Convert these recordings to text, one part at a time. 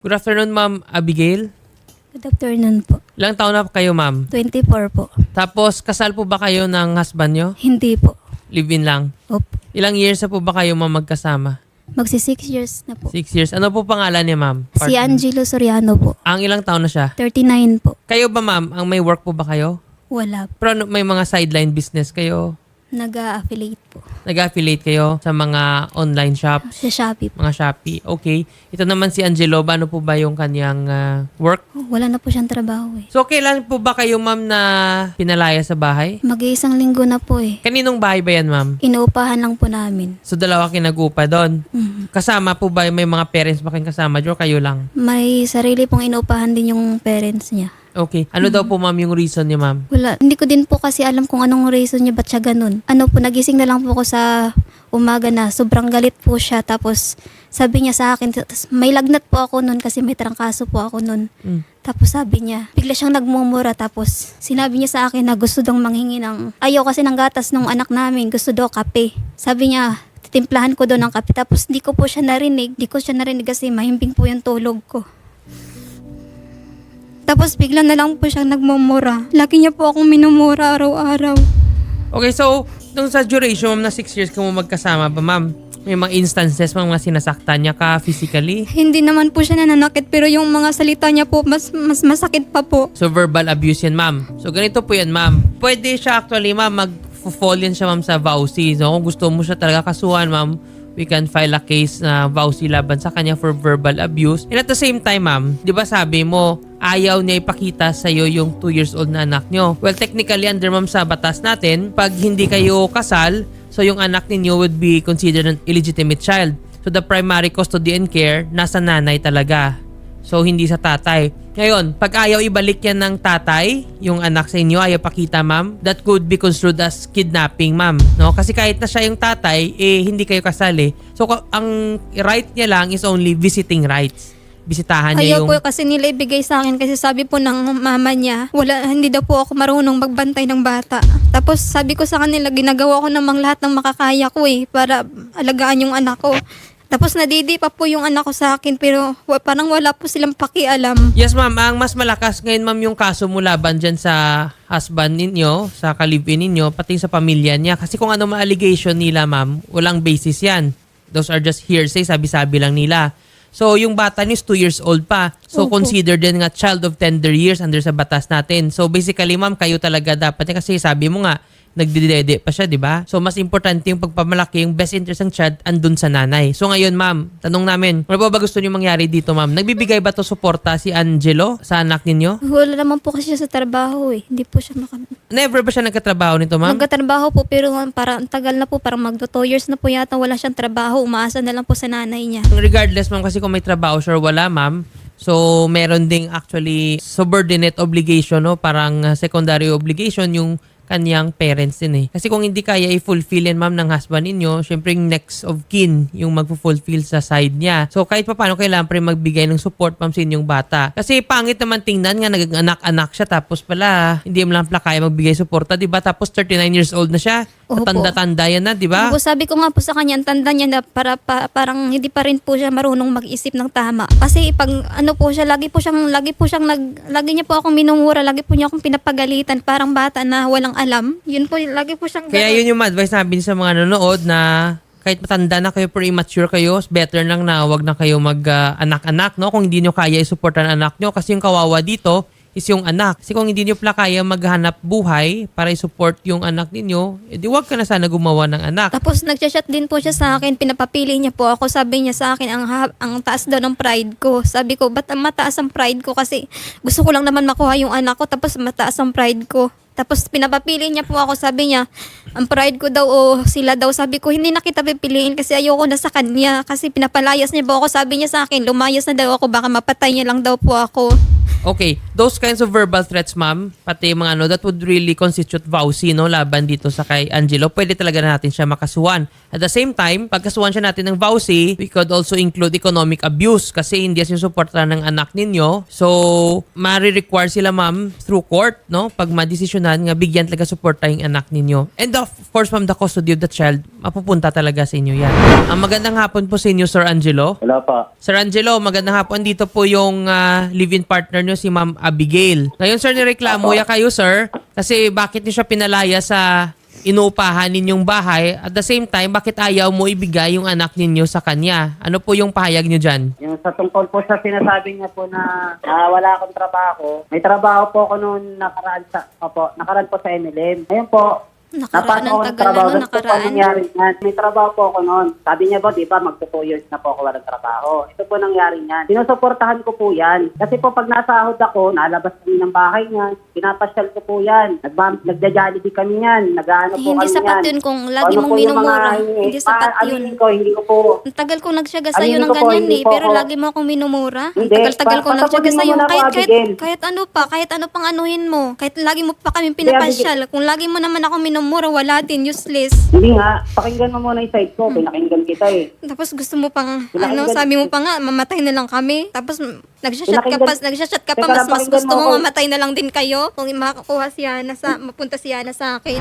Good afternoon, Ma'am Abigail. Good afternoon po. Ilang taon na kayo, Ma'am? 24 po. Tapos, kasal po ba kayo ng husband nyo? Hindi po. Live-in lang. Opo. Ilang years na po ba kayo, Ma'am, magkasama? Magsi 6 years na po. Six years. Ano po pangalan niya, Ma'am? Si Angelo Soriano po. Ang ilang taon na siya? 39 po. Kayo ba, Ma'am? Ang may work po ba kayo? Wala po. Pero ano, may mga sideline business kayo? Nag-affiliate po. Nag-affiliate kayo sa mga online shop? Sa Shopee po. Mga Shopee. Okay. Ito naman si Angelo. Ano po ba yung kanyang ah, work? Wala na po siyang trabaho eh. So, kailan po ba kayo, Ma'am, na pinalaya sa bahay? Mag-iisang linggo na po eh. Kaninong bahay ba yan, Ma'am? Inuupahan lang po namin. So, dalawa kinag-upa doon. Mhm. Kasama po ba, may mga parents ba kayong kasama or kayo lang? May sarili pong inuupahan din yung parents niya. Okay. Ano daw po ma'am yung reason niya ma'am? Wala. Hindi ko din po kasi alam kung anong reason niya ba't siya ganun. Ano po, nagising na lang po ako sa umaga na sobrang galit po siya. Tapos sabi niya sa akin, tas may lagnat po ako nun kasi may trangkaso po ako nun. Mm. Tapos sabi niya, bigla siyang nagmumura. Tapos sinabi niya sa akin na gusto daw manghingi ng, ayaw kasi ng gatas ng anak namin, gusto daw kape. Sabi niya, titimplahan ko daw ng kape. Tapos di ko po siya narinig. Di ko siya narinig kasi mahimbing po yung tulog ko. Tapos bigla na lang po siyang nagmumura. Lagi niya po akong minumura araw-araw. Okay, so, nung sa duration ma'am na 6 years ka mo magkasama ba ma'am? May mga instances mga sinasaktan niya ka physically? Hindi naman po siya nananakit pero yung mga salita niya po mas mas masakit pa po. So, verbal abuse yan ma'am. So, ganito po yan ma'am. Pwede siya actually ma'am, mag-fall yan siya ma'am sa VAUSI. So, kung gusto mo siya talaga kasuhan ma'am, we can file a case na VAUSI laban sa kanya for verbal abuse. And at the same time, ma'am, di ba sabi mo, ayaw niya ipakita sa iyo yung 2 years old na anak nyo. Well, technically, under ma'am sa batas natin, pag hindi kayo kasal, so yung anak ninyo would be considered an illegitimate child. So the primary custody and care, nasa nanay talaga. So, hindi sa tatay. Ngayon, pag ayaw ibalik yan ng tatay, yung anak sa inyo, ayaw pakita, ma'am, that could be construed as kidnapping, ma'am. No? Kasi kahit na siya yung tatay, eh, hindi kayo kasali. So, ang right niya lang is only visiting rights. Bisitahan niya Ayaw yung... po kasi nila ibigay sa akin kasi sabi po ng mama niya, wala, hindi daw po ako marunong magbantay ng bata. Tapos sabi ko sa kanila, ginagawa ko namang lahat ng makakaya ko eh, para alagaan yung anak ko. Tapos nadidi pa po yung anak ko sa akin pero wa- parang wala po silang pakialam. Yes, ma'am. Ang mas malakas ngayon, ma'am, yung kaso mo laban dyan sa husband ninyo, sa kalibin ninyo, pati sa pamilya niya. Kasi kung ano mga allegation nila, ma'am, walang basis yan. Those are just hearsay, sabi-sabi lang nila. So, yung bata niyo is 2 years old pa. So, Opo. consider din nga child of tender years under sa batas natin. So, basically, ma'am, kayo talaga dapat. Kasi sabi mo nga, nagdidede pa siya, di ba? So, mas importante yung pagpamalaki, yung best interest ng child andun sa nanay. So, ngayon, ma'am, tanong namin, ano ba ba gusto niyo mangyari dito, ma'am? Nagbibigay ba to suporta si Angelo sa anak ninyo? Wala naman po kasi siya sa trabaho eh. Hindi po siya maka... Never ba siya nagkatrabaho nito, ma'am? Nagkatrabaho po pero parang ang tagal na po, parang magto 2 years na po yata wala siyang trabaho. Umaasa na lang po sa nanay niya. Regardless, ma'am, kasi kung may trabaho siya or wala, ma'am, so meron ding actually subordinate obligation, no? Parang secondary obligation yung kanyang parents din eh. Kasi kung hindi kaya i-fulfill yan, ma'am, ng husband ninyo, syempre yung next of kin yung magpo-fulfill sa side niya. So kahit pa paano, kailangan pa rin magbigay ng support, ma'am, sa inyong bata. Kasi pangit naman tingnan nga, nag-anak-anak siya, tapos pala, hindi mo lang pala kaya magbigay suporta, di ba? Tapos 39 years old na siya. Opo. Tanda-tanda yan na, di ba? Opo, sabi ko nga po sa kanya, ang tanda niya na para, pa- parang hindi pa rin po siya marunong mag-isip ng tama. Kasi pag ano po siya, lagi po siyang, lagi po siyang, nag, lagi niya po akong minumura, lagi po niya akong pinapagalitan, parang bata na walang alam. Yun po, lagi po siyang Kaya yun yung advice namin sa mga nanonood na kahit matanda na kayo pero immature kayo, better lang na wag na kayo mag-anak-anak, no? Kung hindi nyo kaya i-support ang anak nyo. Kasi yung kawawa dito is yung anak. Kasi kung hindi nyo pala kaya maghanap buhay para i-support yung anak ninyo, edi wag ka na sana gumawa ng anak. Tapos nagchat din po siya sa akin, pinapapili niya po ako. Sabi niya sa akin, ang, ha- ang taas daw ng pride ko. Sabi ko, ba't ang mataas ang pride ko? Kasi gusto ko lang naman makuha yung anak ko, tapos mataas ang pride ko. Tapos pinapapili niya po ako, sabi niya, ang pride ko daw o sila daw. Sabi ko, hindi na kita pipiliin kasi ayoko na sa kanya. Kasi pinapalayas niya po ako. Sabi niya sa akin, lumayas na daw ako, baka mapatay niya lang daw po ako. Okay, those kinds of verbal threats, ma'am, pati mga ano, that would really constitute vowsy, no, laban dito sa kay Angelo. Pwede talaga natin siya makasuhan. At the same time, pagkasuhan siya natin ng vowsy, we could also include economic abuse kasi hindi siya suporta ng anak ninyo. So, mari-require sila, ma'am, through court, no, pag madesisyonan nga bigyan talaga suporta yung anak ninyo. And of course, ma'am, the custody of the child, mapupunta talaga sa inyo yan. Ang magandang hapon po sa inyo, Sir Angelo. Wala pa. Sir Angelo, magandang hapon. Dito po yung ah, live-in partner nyo, si Ma'am Abigail. Ngayon, sir, nireklamo ya kayo, sir, kasi bakit niyo siya pinalaya sa inuupahan ninyong bahay. At the same time, bakit ayaw mo ibigay yung anak ninyo sa kanya? Ano po yung pahayag niyo dyan? Yung sa tungkol po sa sinasabi niya po na ah, wala akong trabaho, may trabaho po ako noon nakaraan sa, opo, nakaraan po sa MLM. Ngayon po, Nakaraan napasok ako ang ng tagal trabaho. na, no? Ganito po Nakaraan. nangyari. May trabaho po ako noon. Sabi niya po, di ba, magto 2 years na po ako walang trabaho. Ito po nangyari niyan. Sinusuportahan ko po yan. Kasi po pag nasahod ako, nalabas kami ng bahay niya, pinapasyal ko po yan. Nagba- Nagja-jollibee kami yan. Nag-ano Eh, po hindi kami sapat yan. yun kung lagi mong po yung mga minumura. Hindi sapat Pa- yun. aminin ko, hindi ko po Ang tagal kong nagsyaga sa'yo Aminin ng ko po, ganyan hindi eh, po pero ako- lagi mo akong minumura. Ang Hindi, tagal-tagal pa- kong nagsyaga pasagutin mo sa'yo. muna ako, Kahit, kahit, Abigail. kahit ano pa, kahit ano pang anuhin mo. Kahit lagi mo pa kami pinapasyal. Kung lagi mo naman ako minumura, wala din, useless. Hindi nga, pakinggan mo muna yung side ko. Pinakinggan kita eh. Tapos gusto mo pang, Pinakinggan- ano, sabi mo pa nga, mamatay na lang kami. Tapos mm, nagsashot ka Pinakinggan- pa, nagsashot ka pa, Teka mas, lang, mas pakinggan gusto mo mo ako. mamatay na lang din kayo. Kung makakuha si Yana sa, mapunta si Yana sa akin.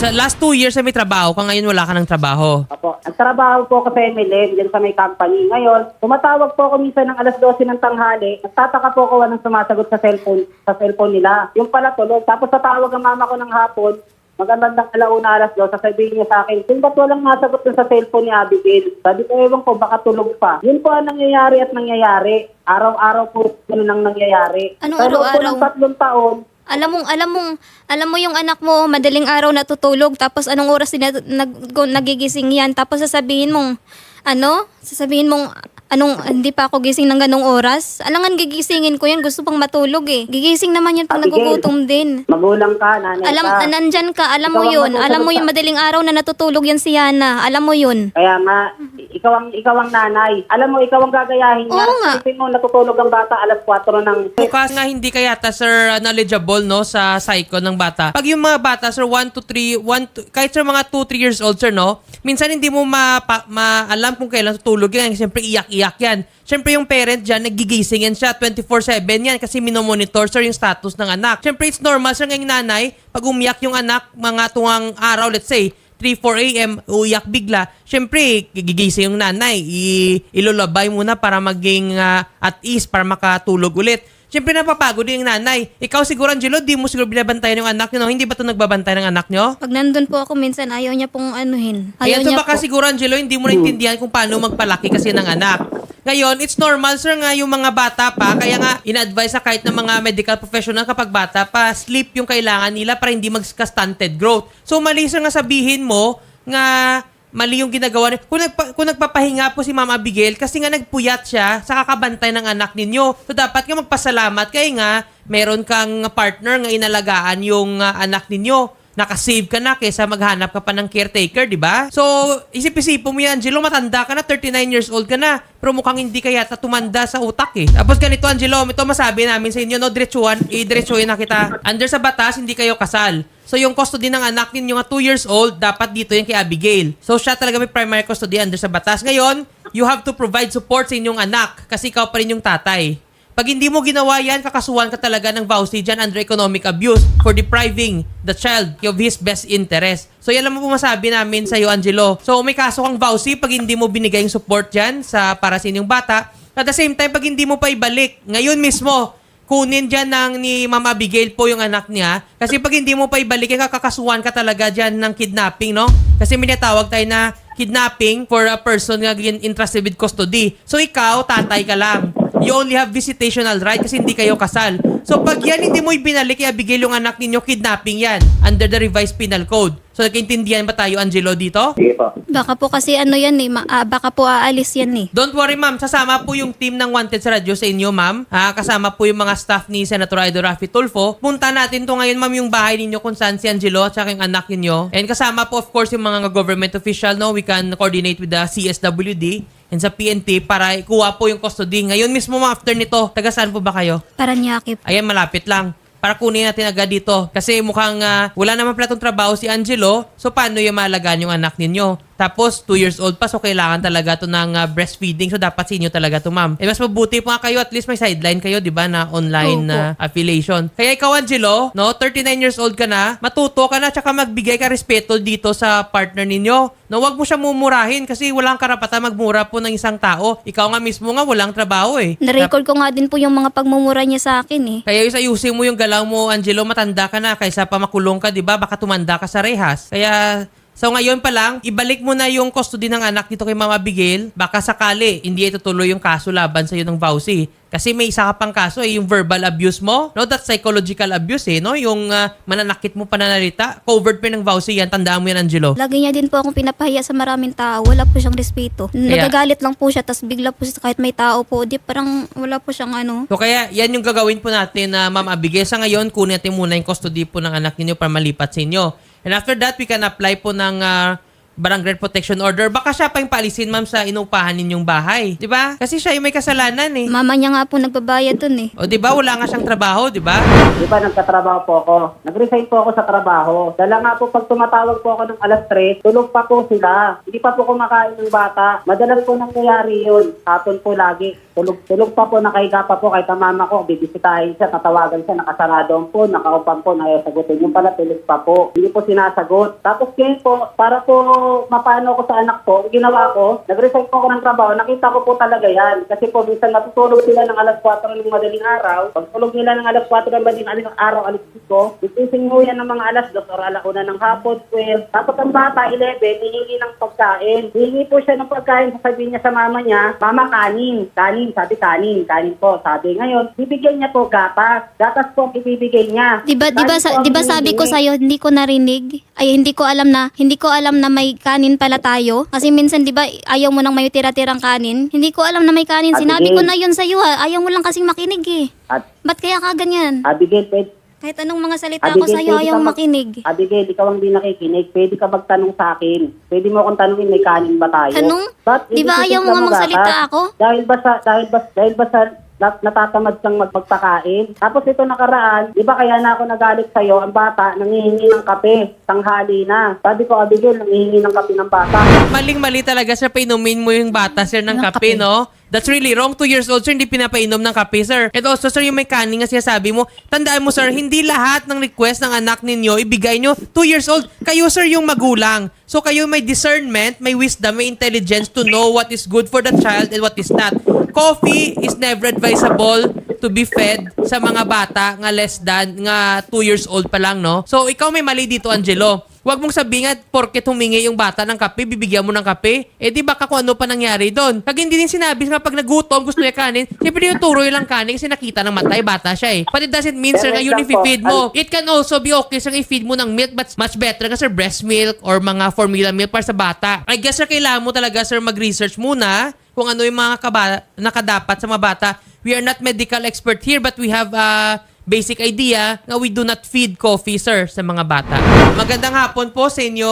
Sa last two years na may trabaho ka, ngayon wala ka ng trabaho. Opo. Nagtrabaho po ako sa MLM, dyan sa may company. Ngayon, tumatawag po ako minsan ng alas 12 ng tanghali. Nagtataka po ako anong sumasagot sa cellphone, sa cellphone nila. Yung pala tulog. Tapos tatawag ang mama ko ng hapon. Magandang alauna alas 2, sasabihin niya sa akin, kung ba't walang nasagot dun sa cellphone ni Abigail? Sabi ko, ewan ko, baka tulog pa. Yun po ang nangyayari at nangyayari. Araw-araw po yun ang nangyayari. Anong po araw-araw? ng tatlong taon, Alam mong, alam mong, alam mo yung anak mo, madaling araw natutulog, tapos anong oras din nag, nagigising yan, tapos sasabihin mong, ano? Sasabihin mong, anong, hindi pa ako gising ng ganong oras? Alangan gigisingin ko yan, gusto pang matulog eh. Gigising naman yan pag Abigail. nagugutom din. magulang ka, nanay Alam, ka. nandyan ka, alam Ikaw mo ang yun. Alam mo yung madaling araw na natutulog yan si Yana. Alam mo yun. Kaya nga, ikaw ang ikaw ang nanay. Alam mo, ikaw ang gagayahin niya. Oo nga. Isipin mo, natutulog ang bata alas 4 ng... Bukas nga hindi ka yata, sir, knowledgeable, no, sa psycho ng bata. Pag yung mga bata, sir, 1 to 3, 1 to, kahit sa mga 2, 3 years old, sir, no, minsan hindi mo ma, pa, maalam kung kailan tutulog yan. Siyempre, iyak-iyak yan. Siyempre, yung parent dyan, nagigising yan siya 24-7 yan kasi minomonitor, sir, yung status ng anak. Siyempre, it's normal, sir, ngayong nanay, pag umiyak yung anak, mga tungang araw, let's say, 3-4 a.m., uiyak bigla. Siyempre, gigising yung nanay. I- ilulabay muna para maging ah, at ease, para makatulog ulit. Siyempre, napapagod din yung nanay. Ikaw siguro, Angelo, di mo siguro binabantayan yung anak nyo. no? Hindi ba ito nagbabantay ng anak nyo? Pag nandun po ako minsan, ayaw niya pong anuhin. Ayaw Ayan, so niya baka po. siguro, Angelo, hindi mo naintindihan kung paano magpalaki kasi ng anak. Ngayon, it's normal, sir, nga yung mga bata pa. Kaya nga, in-advise sa kahit ng mga medical professional kapag bata pa, sleep yung kailangan nila para hindi mag-stunted growth. So, mali, sir, nga sabihin mo nga mali yung ginagawa niya. Kung, nagpa, kung nagpapahinga po si Mama Abigail, kasi nga nagpuyat siya sa kakabantay ng anak ninyo. So, dapat nga magpasalamat kaya nga meron kang partner nga inalagaan yung ah, anak ninyo nakasave ka na kaysa maghanap ka pa ng caretaker, di ba? So, isip-isipin mo yan, Angelo, matanda ka na, 39 years old ka na, pero mukhang hindi ka yata tumanda sa utak eh. Tapos ganito, Angelo, ito masabi namin sa inyo, no, diretsuhan, i-diretsuhin na kita. Under sa batas, hindi kayo kasal. So, yung custody ng anak ninyo nga 2 years old, dapat dito yung kay Abigail. So, siya talaga may primary custody under sa batas. Ngayon, you have to provide support sa inyong anak kasi ikaw pa rin yung tatay. Pag hindi mo ginawa yan, kakasuhan ka talaga ng vowsy dyan under economic abuse for depriving the child of his best interest. So yan lang po masabi namin sa iyo, Angelo. So may kaso kang vowsy pag hindi mo binigay yung support dyan sa para sa inyong bata. At the same time, pag hindi mo pa ibalik, ngayon mismo, kunin dyan ng ni Mama Abigail po yung anak niya. Kasi pag hindi mo pa ibalik, yan, kakasuhan ka talaga dyan ng kidnapping, no? Kasi may natawag tayo na kidnapping for a person nga entrusted with custody. So ikaw, tatay ka lang. You only have visitational right kasi hindi kayo kasal. So pag yan hindi mo ibinalik Abigail yung anak ninyo, kidnapping yan under the revised penal code. So, nagkaintindihan ba tayo, Angelo, dito? Sige po. Baka po kasi ano yan eh, ma- ah, baka po aalis yan eh. Don't worry, ma'am. Sasama po yung team ng Wanted sa radyo sa inyo, ma'am. Ah, kasama po yung mga staff ni Senator Ido Rafi Tulfo. Punta natin to ngayon, ma'am, yung bahay ninyo kung saan si Angelo at saka yung anak ninyo. And kasama po, of course, yung mga government official, no? We can coordinate with the CSWD and sa PNP para ikuha po yung custody. Ngayon mismo, ma'am, after nito, taga saan po ba kayo? Paranaque po. Ayan, malapit lang. Para kunin natin agad dito. Kasi mukhang ah, wala naman platong trabaho si Angelo. So, paano yung malagaan yung anak ninyo? Tapos, 2 years old pa. So, kailangan talaga to ng ah, breastfeeding. So, dapat sa inyo talaga to, ma'am. Eh, mas mabuti pa nga kayo. At least may sideline kayo, di ba, na online na affiliation. Kaya ikaw, Angelo, no, 39 years old ka na, matuto ka na, tsaka magbigay ka respeto dito sa partner ninyo. No, wag mo siya mumurahin kasi walang karapatan magmura po ng isang tao. Ikaw nga mismo nga walang trabaho eh. Na-record ko nga din po yung mga pagmumura niya sa akin eh. Kaya yung ayusin mo yung galaw mo, Angelo, matanda ka na kaysa pa makulong ka, 'di ba? Baka tumanda ka sa rehas. Kaya So ngayon pa lang, ibalik mo na yung custody ng anak dito kay Mama Abigail. Baka sakali, hindi itutuloy yung kaso laban sa iyo ng Vauci. Kasi may isa ka pang kaso, eh, yung verbal abuse mo. No, that's psychological abuse eh, no? Yung ah, mananakit mo pananalita. Covered pa ng Vauci yan. Tandaan mo yan, Angelo. Lagi niya din po akong pinapahiya sa maraming tao. Wala po siyang respeto. Nagagalit lang po siya, tapos bigla po siya, kahit may tao po, di parang wala po siyang ano. So kaya yan yung gagawin po natin na Ma'am Abigail. Sa ngayon, kunin natin muna yung custody po ng anak ninyo para malipat sa inyo. And after that, we can apply po ng ah, barangay protection order. Baka siya pa yung paalisin, ma'am, sa inupahan ninyong bahay. Di ba? Kasi siya yung may kasalanan eh. Mama niya nga po nagbabayad dun eh. O di ba wala nga siyang trabaho, di ba? Di ba nagkatrabaho po ako? Nag-resign po ako sa trabaho. Dala nga po pag tumatawag po ako ng alas 3, tulog pa po sila. Hindi pa po kumakain ng bata. Madalas po nangyayari yun. Hapon po lagi. Tulog, tulog pa po, nakahiga pa po kahit ang mama ko, bibisitahin siya, tatawagan siya, nakasarado ang phone, nakaupan po, nayasagutin. Yung pala tulog pa po. Hindi po sinasagot. Tapos ngayon po, para po mapano ko sa anak ko, ginawa ko, nag-resign po ako ng trabaho, nakita ko po talaga yan. Kasi po, minsan natutulog sila ng alas 4 ng madaling araw. Pag tulog nila ng alas 4 ng madaling araw, alas 5, itising mo yan ng mga alas 2 or alauna ng hapon, 12. Tapos ang bata, 11, hihingi ng pagkain. Hihingi po siya ng pagkain, sasabihin niya sa mama niya, Mama, kanin. Kanin, sabi kanin. Kanin po. Sabi ngayon, bibigyan niya po gatas. Gatas po ang ibibigay niya. Di ba, di ba, Kanin po sa, ang di ba sabi ko sa'yo, hindi ko narinig? Ay, hindi ko alam na, hindi ko alam na may kanin pala tayo. Kasi minsan, di ba, ayaw mo nang may tira-tirang kanin. Hindi ko alam na may kanin. Ate Sinabi ko Gail. na yun sa'yo ha. Ayaw mo lang kasing makinig eh. At Ba't kaya ka ganyan? Abigail, pwede, Kahit anong mga salita ko sa'yo, pwede ayaw ka mag- makinig. Abigail, ikaw ang di nakikinig. Pwede ka magtanong sa akin. Pwede mo akong tanungin, may kanin ba tayo? Tanong? Ba't Di ba ayaw titignan mo nga magsalita ako? Dahil ba sa, dahil ba, dahil ba sa nat- natatamad kang magpagpakain. Tapos ito nakaraan, di ba kaya na ako nagalit sa'yo, ang bata nangihingi ng kape, tanghali na. Sabi ko, Abigail, nangihingi ng kape ng bata. Maling-mali talaga sir, painumin mo yung bata sir ng kape, no? That's really wrong. Two years old, sir, hindi pinapainom ng kape, sir. And also, sir, yung may kanin nga sinasabi mo, tandaan mo, sir, hindi lahat ng request ng anak ninyo ibigay nyo. Two years old, kayo, sir, yung magulang. So, kayo may discernment, may wisdom, may intelligence to know what is good for the child and what is not. Coffee is never advisable to be fed sa mga bata nga less than, nga two years old pa lang, no? So, ikaw may mali dito, Angelo. Huwag mong sabihin at porket humingi yung bata ng kape, bibigyan mo ng kape. Eh di baka kung ano pa nangyari doon. Pag hindi din sinabi nga pag nagutom, gusto niya kanin, siyempre yung turoy lang kanin kasi nakita ng matay, bata siya eh. But it doesn't mean, sir, lang po, i-feed mo. It can also be okay, sir, i-feed mo ng milk, but much better nga, sir, breast milk or mga formula milk para sa bata. I guess, sir, kailangan mo talaga, sir, mag-research muna kung ano yung mga kaba- nakadapat sa mga bata. We are not medical expert here, but we have a basic idea na we do not feed coffee, sir, sa mga bata. Magandang hapon po sa inyo,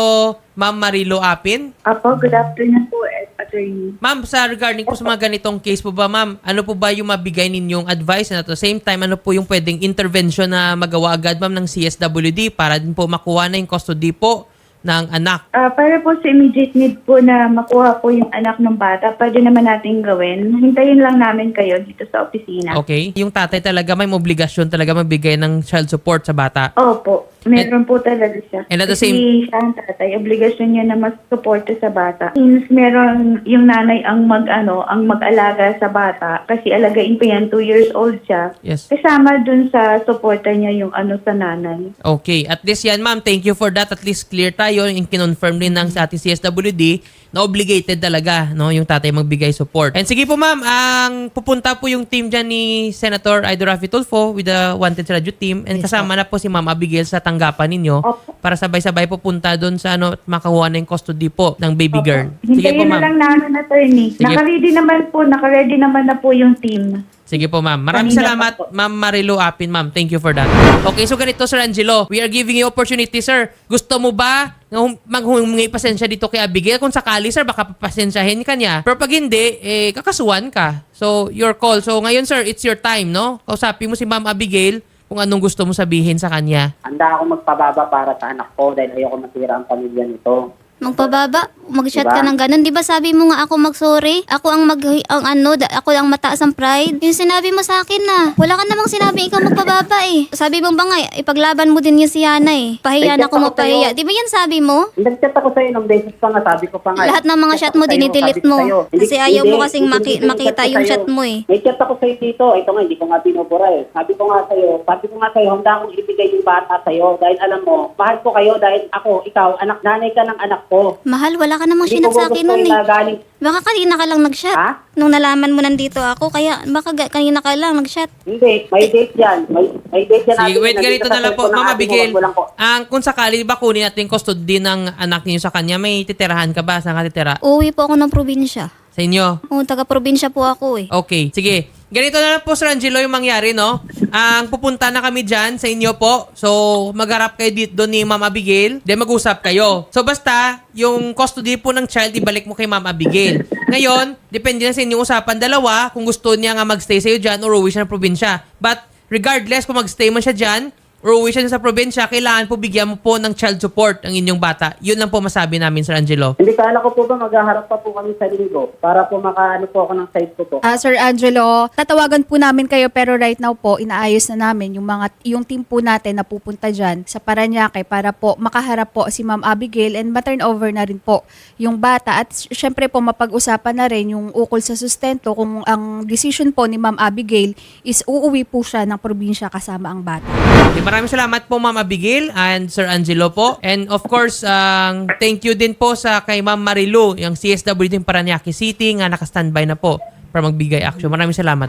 Ma'am Marilo Apin. Apo, good afternoon po, eh, attorney. Ma'am, sa regarding po sa mga ganitong case po ba, ma'am, ano po ba yung mabigay ninyong advice and at the same time, ano po yung pwedeng intervention na magawa agad, ma'am, ng CSWD para din po makuha na yung custody po ng anak? Ah, para po sa immediate need po na makuha po yung anak ng bata, pwede naman natin gawin. Hintayin lang namin kayo dito sa opisina. Okay? Yung tatay talaga may obligasyon talaga magbigay ng child support sa bata. Opo, meron po talaga siya. And at the Kasi same- siya ang tatay, obligasyon niya na mas suporta sa bata. Since meron yung nanay ang mag ano, ang mag-alaga sa bata, kasi alagain pa yan, 2 years old siya. Yes. Kasama dun sa suporta niya yung ano sa nanay. Okay. At least yan, ma'am. Thank you for that. At least clear tayo. Yung kinonfirm din ng sa ating CSWD na obligated talaga no, yung tatay magbigay support. And sige po, ma'am. Ang pupunta po yung team dyan ni Senator Ido Rafi Tulfo with the Wanted Radio team. And kasama na po si Ma'am Abigail sa tanggapan tanggapan ninyo Opo. para sabay-sabay po punta doon sa ano at makakuha na yung custody po ng baby girl. Sige Hintayin po, na ma'am. lang namin, attorney. Sige. Naka-ready naman po, naka-ready naman na po yung team. Sige po, ma'am. Maraming Kanina salamat, pa po. ma'am Marilu Apin, ma'am. Thank you for that. Okay, so ganito, Sir Angelo. We are giving you opportunity, sir. Gusto mo ba na hum- maghumingi pasensya dito kay Abigail? Kung sakali, sir, baka papasensyahin ka niya. Pero pag hindi, eh, kakasuhan ka. So, your call. So, ngayon, sir, it's your time, no? Kausapin mo si ma'am Abigail kung anong gusto mo sabihin sa kanya. Handa ako magpababa para sa anak ko dahil ayoko masira ang pamilya nito. Magpababa, mag-chat Diba? ka ng ganun. Di ba sabi mo nga ako mag-sorry? Ako ang mag ang ano, da- ako ang mataas ang pride. Yung sinabi mo sa akin na, wala ka namang sinabi ikaw magpababa eh. Sabi mo ba nga, ipaglaban mo din yung si Yana eh. Pahiya na Nag-chat ako ako mapahiya. sa'yo. Di ba yan sabi mo? Nag-chat ako sa'yo nung beses pa nga, sabi ko pa nga. Lahat ng mga chat mo, dinidelete mo. Kasi ayaw mo kasing maki- makita yung chat mo eh. May chat ako sa'yo dito. Ito nga, hindi ko nga binubura eh. Sabi ko nga sa'yo, sabi ko nga sa'yo, handa akong ibigay yung bata sa'yo. Dahil alam mo, mahal ko kayo dahil ako, ikaw, anak, nanay ka ng anak ko. Mahal, wala ka namang Hindi sinat ko sa akin nun eh. na galing. Baka kanina ka lang nag-chat. Ha? Nung nalaman mo nandito ako, kaya baka ga- kanina ka lang nag-chat. Hindi, may date yan. May, may date yan. Sige, natin. wait, ganito sa na lang po. Mama ko. ang kung sakali ba kunin natin yung custody ng anak niyo sa kanya, may titirahan ka ba? Saan ka titira? Uwi po ako ng probinsya. Sa inyo? Oo, taga-probinsya po ako eh. Okay, sige. Ganito na lang po, Sir Angelo, yung mangyari, no? Ang pupunta na kami dyan sa inyo po. So, magharap kayo dito doon ni Ma'am Abigail. Then mag-usap kayo. So, basta, yung custody po ng child, ibalik mo kay Ma'am Abigail. Ngayon, depende na sa inyong usapan dalawa kung gusto niya nga magstay sa'yo dyan or uwi siya ng probinsya. But, regardless kung magstay man siya dyan, or uwi siya sa probinsya, kailangan po bigyan mo po ng child support ang inyong bata. Yun lang po masabi namin, Sir Angelo. Hindi, kala ko po ba maghaharap pa po kami sa linggo para po makaano po ako ng side ko po. Ah, Sir Angelo, tatawagan po namin kayo pero right now po inaayos na namin yung mga yung team po natin na pupunta diyan sa Paranaque para po makaharap po si Ma'am Abigail and ma-turn over na rin po yung bata at s- syempre po mapag-usapan na rin yung ukol sa sustento kung ang decision po ni Ma'am Abigail is uuwi po siya ng probinsya kasama ang bata. Okay, maraming salamat po Ma'am Abigail and Sir Angelo po. And of course, ang thank you din po sa kay Ma'am Marilu, yung CSW din Paranaque City nga naka-standby na po para magbigay action. Maraming salamat.